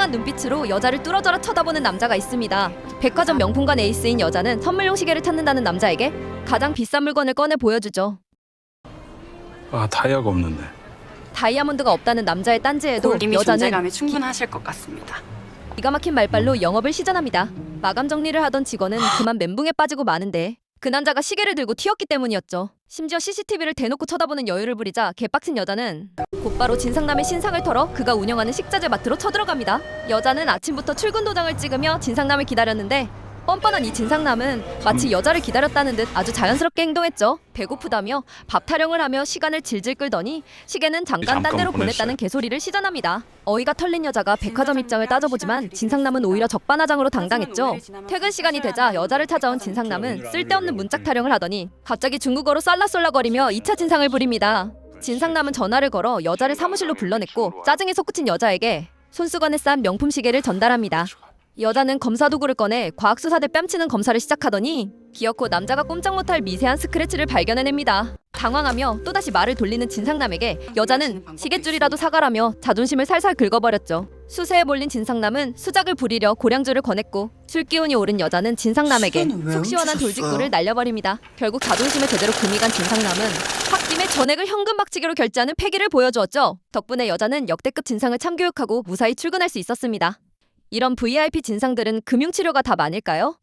수상한 눈빛으로 여자를 뚫어져라 쳐다보는 남자가 있습니다. 백화점 명품관 에이스인 여자는 선물용 시계를 찾는다는 남자에게 가장 비싼 물건을 꺼내 보여주죠. 아 다이아가 없는데. 다이아몬드가 없다는 남자의 딴지에도 골림이 여자는 존재감이 충분하실 것 같습니다. 기가 막힌 말발로 영업을 시전합니다. 마감 정리를 하던 직원은 그만 멘붕에 빠지고 마는데 그 남자가 시계를 들고 튀었기 때문이었죠. 심지어 CCTV를 대놓고 쳐다보는 여유를 부리자 개빡친 여자는 곧바로 진상남의 신상을 털어 그가 운영하는 식자재 마트로 쳐들어갑니다. 여자는 아침부터 출근 도장을 찍으며 진상남을 기다렸는데 뻔뻔한 이 진상남은 마치 여자를 기다렸다는 듯 아주 자연스럽게 행동했죠. 배고프다며 밥 타령을 하며 시간을 질질 끌더니 시계는 잠깐 딴 잠깐 데로. 보냈다는 개소리를 시전합니다. 어이가 털린 여자가 백화점 입장을 따져보지만 진상남은 오히려 적반하장으로 당당했죠. 퇴근 시간이 되자 여자를 찾아온 진상남은 쓸데없는 문짝 타령을 하더니 갑자기 중국어로 썰라썰라거리며 2차 진상을 부립니다. 진상남은 전화를 걸어 여자를 사무실로 불러냈고 짜증이 솟구친 여자에게 손수건에 싼 명품 시계를 전달합니다. 여자는 검사 도구를 꺼내 과학수사대 뺨치는 검사를 시작하더니 기어코 남자가 꼼짝 못할 미세한 스크래치를 발견해냅니다. 당황하며 또다시 말을 돌리는 진상남에게 여자는 시계줄이라도 사가라며 자존심을 살살 긁어버렸죠. 수세에 몰린 진상남은 수작을 부리려 고량주를 권했고 술기운이 오른 여자는 진상남에게 속 시원한? 돌직구를 날려버립니다. 결국 자존심에 제대로 금이 간 진상남은 홧김에 전액을 현금 박치기로 결제하는 패기를 보여주었죠. 덕분에 여자는 역대급 진상을 참교육하고 무사히 출근할 수 있었습니다. 이런 VIP 진상들은 금융치료가 답 아닐까요?